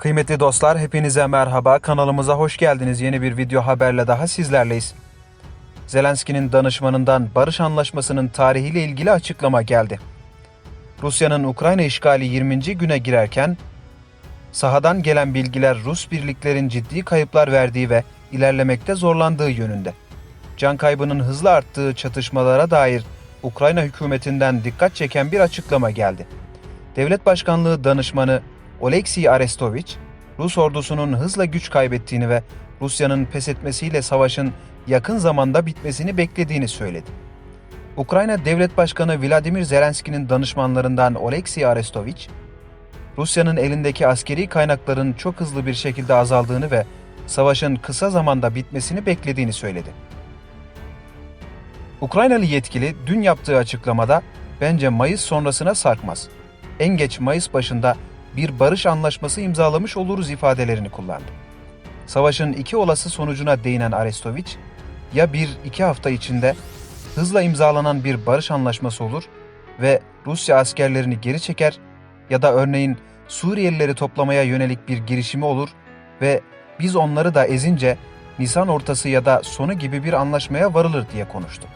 Kıymetli dostlar hepinize merhaba. Kanalımıza hoş geldiniz. Yeni bir video haberle daha sizlerleyiz. Zelenski'nin danışmanından barış anlaşmasının tarihiyle ilgili açıklama geldi. Rusya'nın Ukrayna işgali 20. güne girerken sahadan gelen bilgiler Rus birliklerin ciddi kayıplar verdiği ve ilerlemekte zorlandığı yönünde. Can kaybının hızla arttığı çatışmalara dair Ukrayna hükümetinden dikkat çeken bir açıklama geldi. Devlet Başkanlığı danışmanı Oleksiy Arestovich, Rus ordusunun hızla güç kaybettiğini ve Rusya'nın pes etmesiyle savaşın yakın zamanda bitmesini beklediğini söyledi. Ukrayna Devlet Başkanı Vladimir Zelenski'nin danışmanlarından Oleksiy Arestovich, Rusya'nın elindeki askeri kaynakların çok hızlı bir şekilde azaldığını ve savaşın kısa zamanda bitmesini beklediğini söyledi. Ukraynalı yetkili dün yaptığı açıklamada bence Mayıs sonrasına sarkmaz. En geç Mayıs başında bir barış anlaşması imzalamış oluruz ifadelerini kullandı. Savaşın iki olası sonucuna değinen Arestovich, ya bir iki hafta içinde hızla imzalanan bir barış anlaşması olur ve Rusya askerlerini geri çeker ya da örneğin Suriyelileri toplamaya yönelik bir girişimi olur ve biz onları da ezince Nisan ortası ya da sonu gibi bir anlaşmaya varılır diye konuştu.